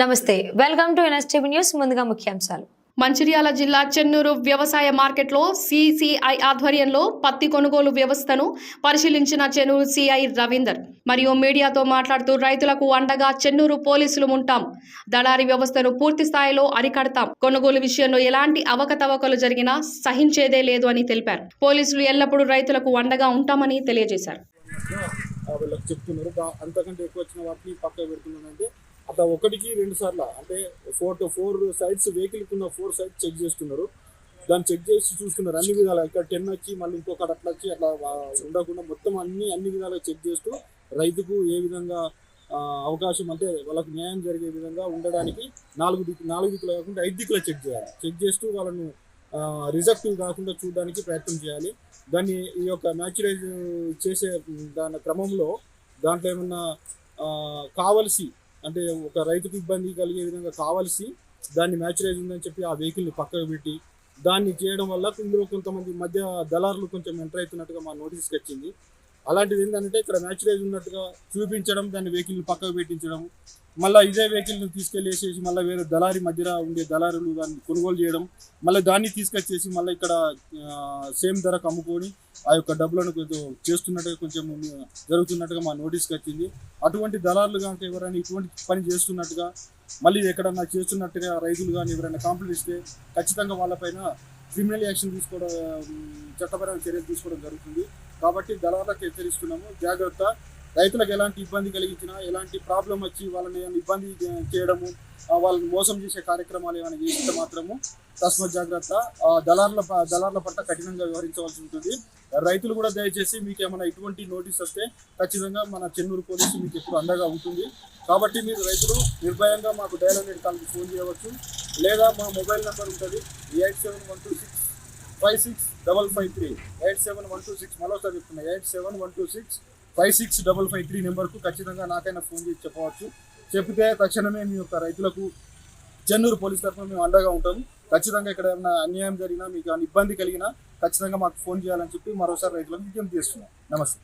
నమస్తే welcome to NSTV news ముందుగా ముఖ్యాంశాలు. మంచిర్యాల జిల్లా చెన్నూరు వ్యవసాయ మార్కెట్లో సిసిఐ ఆధ్వర్యంలో పత్తి కొనుగోలు వ్యవస్థను పరిశీలించిన చెన్నూరు సిఐ రవీందర్. మరియు మీడియాతో మాట్లాడుతూ రైతులకు అండగా చెన్నూరు పోలీసులు ఉంటాం. దళారీ వ్యవస్థను పూర్తి స్థాయిలో అరికడతాం. కొనుగోలు విషయంలో ఎలాంటి అవకతవకలు జరిగినా సహించేదే లేదు అని తెలిపారు. పోలీసులు ఎల్లప్పుడూ రైతులకు అండగా ఉంటామని తెలియజేశారు. చెప్తున్నారు. అంతకంటే ఎక్కువ వచ్చిన వాటిని పెడుతున్నారంటే అట్లా ఒకటికి రెండు సార్లు. అంటే four to four sides vehicle కింద ఫోర్ సైడ్స్ చెక్ చేస్తున్నారు. దాన్ని చెక్ చేసి చూస్తున్నారు అన్ని విధాలు. ఇక్కడ టెన్ వచ్చి మళ్ళీ ఇంకొకటి అట్లా వచ్చి అట్లా ఉండకుండా మొత్తం అన్ని అన్ని విధాలుగా చెక్ చేస్తూ రైతుకు ఏ విధంగా అవకాశం అంటే వాళ్ళకు న్యాయం జరిగే విధంగా ఉండడానికి నాలుగు దిక్కు నాలుగు దిక్కులు కాకుండా ఐదు దిక్కులు చెక్ చేయాలి. చెక్ చేస్తూ వాళ్ళను రిజెక్టివ్ కాకుండా చూడడానికి ప్రయత్నం చేయాలి. దాన్ని ఈ యొక్క న్యాచురైజ్ చేసే దాని క్రమంలో దాంట్లో ఏమన్నా కావలసి అంటే ఒక రైతుకు ఇబ్బంది కలిగే విధంగా కావలసి దాన్ని మ్యాచురైజ్ ఉందని చెప్పి ఆ వెహికల్ని పక్కకు పెట్టి దాన్ని చేయడం వల్ల ఇందులో కొంతమంది మధ్య దళారులు కొంచెం ఎంటర్ అవుతున్నట్టుగా మా నోటీస్కి వచ్చింది. అలాంటిది ఏంటంటే ఇక్కడ మ్యాచురైజ్ ఉన్నట్టుగా చూపించడం దాన్ని వెహికల్ని పక్కకు పెట్టించడం మళ్ళీ ఇదే వెహికల్ని తీసుకెళ్ళేసేసి మళ్ళీ వేరే దళారి మధ్యలో ఉండే దళారులు దాన్ని కొనుగోలు చేయడం మళ్ళీ దాన్ని తీసుకొచ్చేసి మళ్ళీ ఇక్కడ సేమ్ ధరకు అమ్ముకొని ఆ యొక్క డబ్బులను కొంచెం చేస్తున్నట్టుగా కొంచెం జరుగుతున్నట్టుగా మా నోటీస్కి వచ్చింది. అటువంటి దళారులు కనుక ఎవరైనా ఇటువంటి పని చేస్తున్నట్టుగా మళ్ళీ ఎక్కడన్నా చేస్తున్నట్టుగా రైతులు కానీ ఎవరైనా కాంప్లీట్ ఇస్తే ఖచ్చితంగా వాళ్ళపైన క్రిమినల్ యాక్షన్ తీసుకోవడం చట్టపరమైన చర్యలు తీసుకోవడం జరుగుతుంది. కాబట్టి దళాలకు హెచ్చరిస్తున్నాము. జాగ్రత్త. రైతులకు ఎలాంటి ఇబ్బంది కలిగించినా ఎలాంటి ప్రాబ్లం వచ్చి వాళ్ళని ఇబ్బంది చేయడము వాళ్ళని మోసం చేసే కార్యక్రమాలు ఏమైనా చేస్తే మాత్రము తస్మ జాగ్రత్త. దళార్ల దళారుల ప- దళారుల పట్ల కఠినంగా వ్యవహరించవలసి ఉంటుంది. రైతులు కూడా దయచేసి మీకు ఏమైనా ఇటువంటి నోటీస్ వస్తే ఖచ్చితంగా మన చెన్నూరు పోలీసు మీకు ఎప్పుడు అండగా ఉంటుంది. కాబట్టి మీరు రైతులు నిర్భయంగా మాకు డయల్ హండ్రెడ్ కాల్కి ఫోన్ చేయవచ్చు. లేదా మా మొబైల్ నెంబర్ ఉంటుంది. Eight seven one two six five six double five three. Eight seven one two six మరోసారి చెప్తున్నా. Eight seven one two six five six double five three నెంబర్కు ఖచ్చితంగా నాకైనా ఫోన్ చేసి చెప్పవచ్చు. చెప్తే తక్షణమే మీ యొక్క రైతులకు చెన్నూరు పోలీస్ తరఫున మేము అండగా ఉంటాము. ఖచ్చితంగా ఇక్కడ ఏమైనా అన్యాయం జరిగినా మీకు ఇబ్బంది కలిగినా ఖచ్చితంగా మాకు ఫోన్ చేయాలని చెప్పి మరోసారి రైతులకు విజ్ఞప్తి చేస్తున్నాం. నమస్తే.